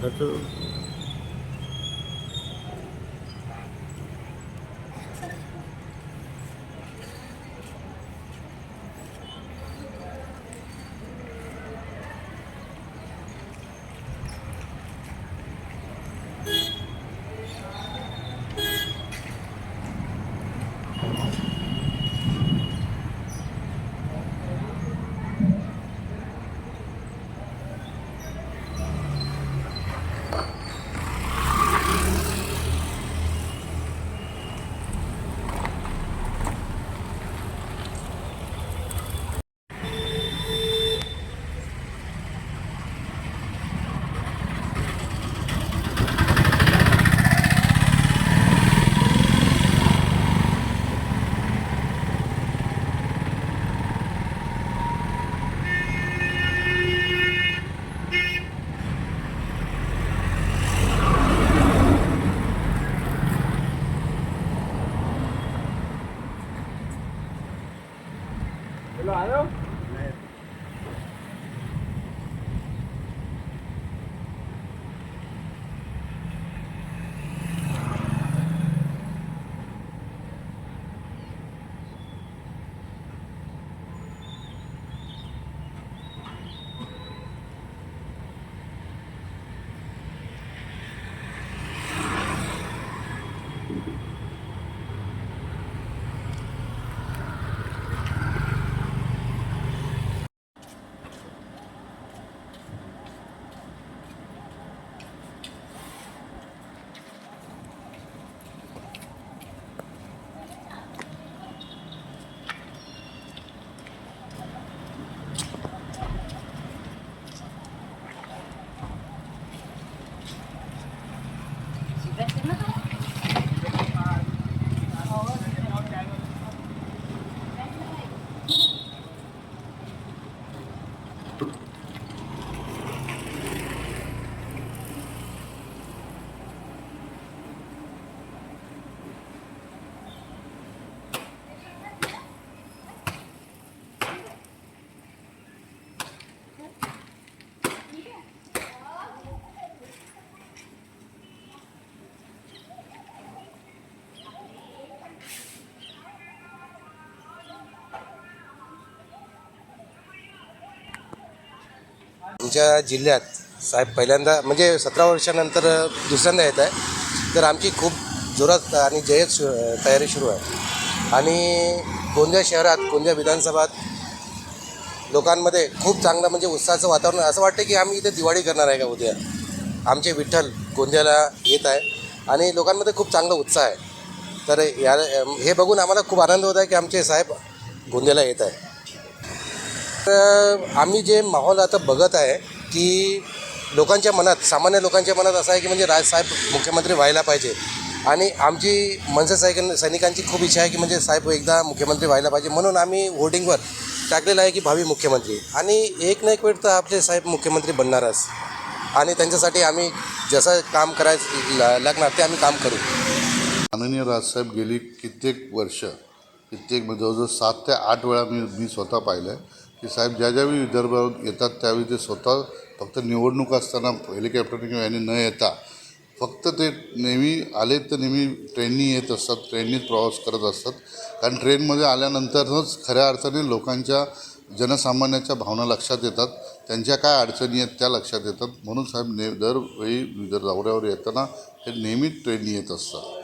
त्याचं आमच्या जिल्ह्यात साहेब पहिल्यांदा म्हणजे सतरा वर्षानंतर दुसऱ्यांदा येत आहे. तर आमची खूप जोरात आणि जयत सु तयारी सुरू आहे. आणि गोंदिया शहरात गोंदिया विधानसभात लोकांमध्ये खूप चांगलं म्हणजे उत्साहाचं वातावरण असं वाटतं की आम्ही इथे दिवाळी करणार आहे का उद्या? आमचे विठ्ठल गोंदियाला येत आहे आणि लोकांमध्ये खूप चांगला उत्साह आहे. तर या हे बघून आम्हाला खूप आनंद होत आहे की आमचे साहेब गोंदियाला येत आहे. तर आम्ही जे माहोल आता बघत आहे की लोकांच्या मनात सामान्य लोकांच्या मनात असं आहे की म्हणजे राजसाहेब मुख्यमंत्री व्हायला पाहिजे. आणि आमची मनसे सैनिक सैनिकांची खूप इच्छा आहे की म्हणजे साहेब एकदा मुख्यमंत्री व्हायला पाहिजे. म्हणून आम्ही होर्डिंगवर टाकलेलं आहे की भावी मुख्यमंत्री. आणि एक ना एक वेळ तर आपले साहेब मुख्यमंत्री बनणारच. आणि त्यांच्यासाठी आम्ही जसं काम करायचं लागणार ते आम्ही काम करू. माननीय राजसाहेब गेली कित्येक वर्ष कित्येक जवळजवळ सात ते आठ वेळा मी मी स्वतः पाहिलं आहे की साहेब ज्या ज्यावेळी विदर्भावर येतात त्यावेळी ते स्वतः फक्त निवडणूक असताना हेलिकॉप्टर किंवा याने न येता फक्त ते नेहमी आले तर नेहमी ट्रेननी येत असतात ट्रेननीच प्रवास करत असतात. कारण ट्रेनमध्ये आल्यानंतरच खऱ्या अर्थाने लोकांच्या जनसामान्याच्या भावना लक्षात येतात. त्यांच्या काय अडचणी आहेत त्या लक्षात येतात. म्हणून साहेब ने दरवेळी दर दौऱ्यावर येताना हे नेहमी ट्रेननी येत असतात.